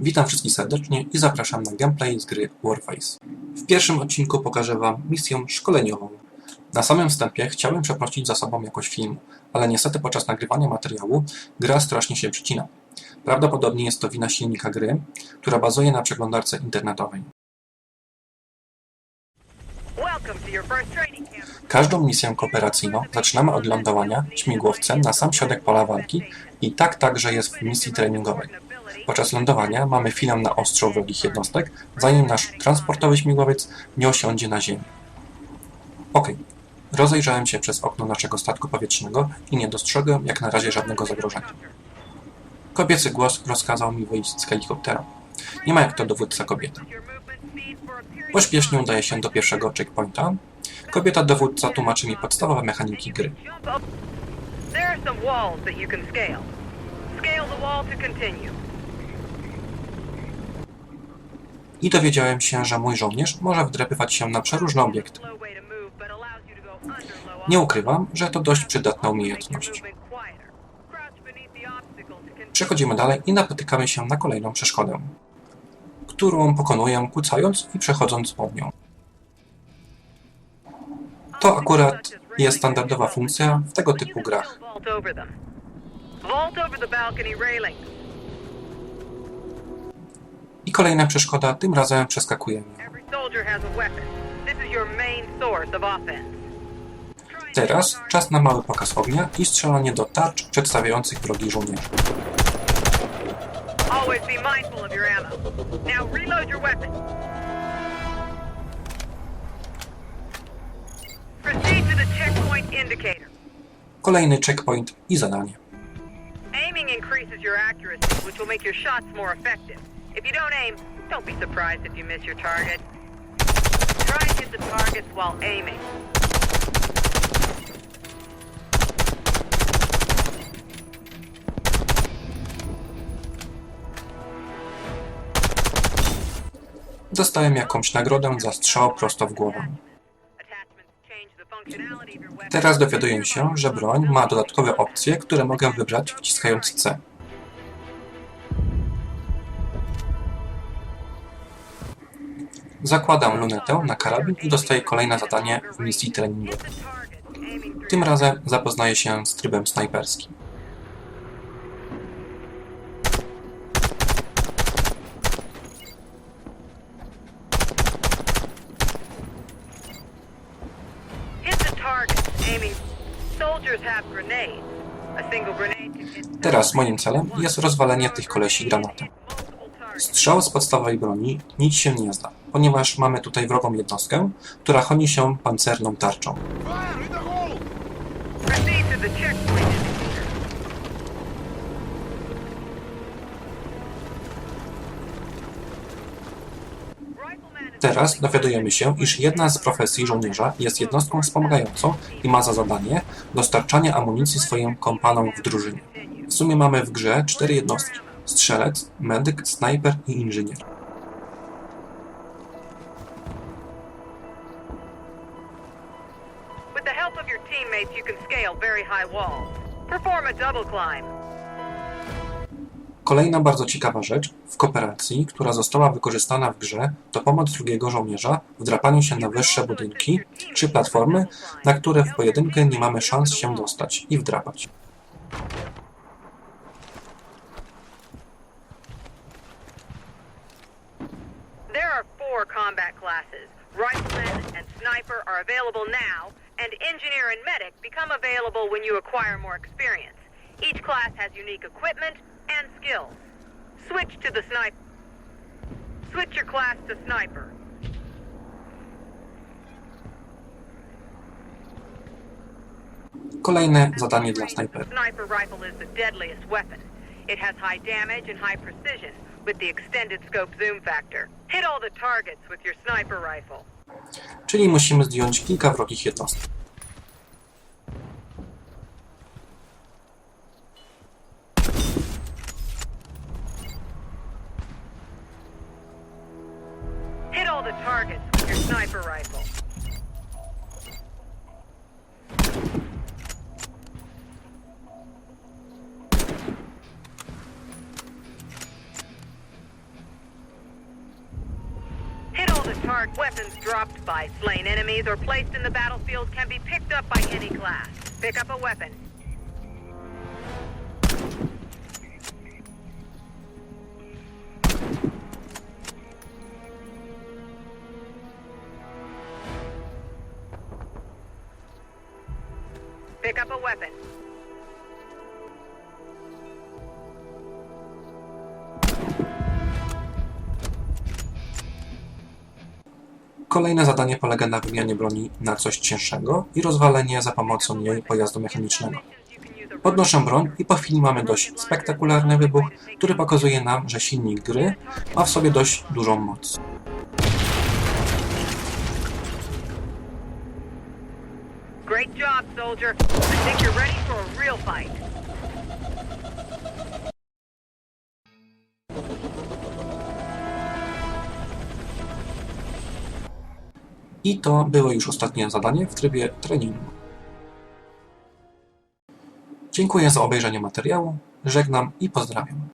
Witam wszystkich serdecznie i zapraszam na gameplay z gry Warface. W pierwszym odcinku pokażę Wam misję szkoleniową. Na samym wstępie chciałem przeprosić za sobą jakość filmu, ale niestety podczas nagrywania materiału gra strasznie się przycina. Prawdopodobnie jest to wina silnika gry, która bazuje na przeglądarce internetowej. Każdą misję kooperacyjną zaczynamy od lądowania śmigłowcem na sam środek pola walki i tak także jest w misji treningowej. Podczas lądowania mamy chwilę na ostrzał wrogich jednostek, zanim nasz transportowy śmigłowiec nie osiądzie na ziemi. Ok, rozejrzałem się przez okno naszego statku powietrznego i nie dostrzegłem jak na razie żadnego zagrożenia. Kobiecy głos rozkazał mi wyjść z helikoptera. Nie ma jak to dowódca kobieta. Pośpiesznie udaję się do pierwszego checkpointa. Kobieta dowódca tłumaczy mi podstawowe mechaniki gry. Scale the wall to continue. I dowiedziałem się, że mój żołnierz może wdrapywać się na przeróżne obiekty. Nie ukrywam, że to dość przydatna umiejętność. Przechodzimy dalej i napotykamy się na kolejną przeszkodę, którą pokonuję kłócając i przechodząc pod nią. To akurat jest standardowa funkcja w tego typu grach. Vault over the balcony. I kolejna przeszkoda, tym razem przeskakujemy. Teraz czas na mały pokaz ognia i strzelanie do tarcz przedstawiających wrogi żołnierzy. Kolejny checkpoint i zadanie. Aiming increases your accuracy, which will make your shots more effective. If you don't aim, don't be surprised if you miss your target. Try and hit the targets while aiming. Dostałem jakąś nagrodę za strzał prosto w głowę. Teraz dowiaduję się, że broń ma dodatkowe opcje, które mogę wybrać wciskając C. Zakładam lunetę na karabin i dostaję kolejne zadanie w misji treningowej. Tym razem zapoznaję się z trybem snajperskim. Teraz moim celem jest rozwalenie tych kolesi granatem. Strzał z podstawowej broni nic się nie zda, ponieważ mamy tutaj wrogą jednostkę, która chroni się pancerną tarczą. Teraz dowiadujemy się, iż jedna z profesji żołnierza jest jednostką wspomagającą i ma za zadanie dostarczanie amunicji swoim kompanom w drużynie. W sumie mamy w grze cztery jednostki: strzelec, medyk, snajper i inżynier. Teammates, you can scale very high walls. Perform a double climb. Kolejna bardzo ciekawa rzecz w kooperacji, która została wykorzystana w grze, to pomoc drugiego żołnierza w drapaniu się na wyższe budynki czy platformy, na które w pojedynkę nie mamy szans się dostać i wdrapać. There are four combat classes. Rifleman and sniper are available now, and engineer and medic become available when you acquire more experience. Each class has unique equipment and skills. Switch to the sniper. Switch your class to sniper. Kolejne zadanie dla snajperów. Sniper rifle is the deadliest weapon. It has high damage and high precision with the extended scope zoom factor. Hit all the targets with your sniper rifle. Czyli musimy zdjąć kilka wrogich jednostek. Hit all the targets with your sniper rifle. Marked weapons dropped by slain enemies or placed in the battlefield can be picked up by any class. Pick up a weapon. Pick up a weapon. Kolejne zadanie polega na wymianie broni na coś cięższego i rozwalenie za pomocą jej pojazdu mechanicznego. Podnoszę broń i po chwili mamy dość spektakularny wybuch, który pokazuje nam, że silnik gry ma w sobie dość dużą moc. Great job, soldier. I think you're ready for a real fight. I to było już ostatnie zadanie w trybie treningu. Dziękuję za obejrzenie materiału, żegnam i pozdrawiam.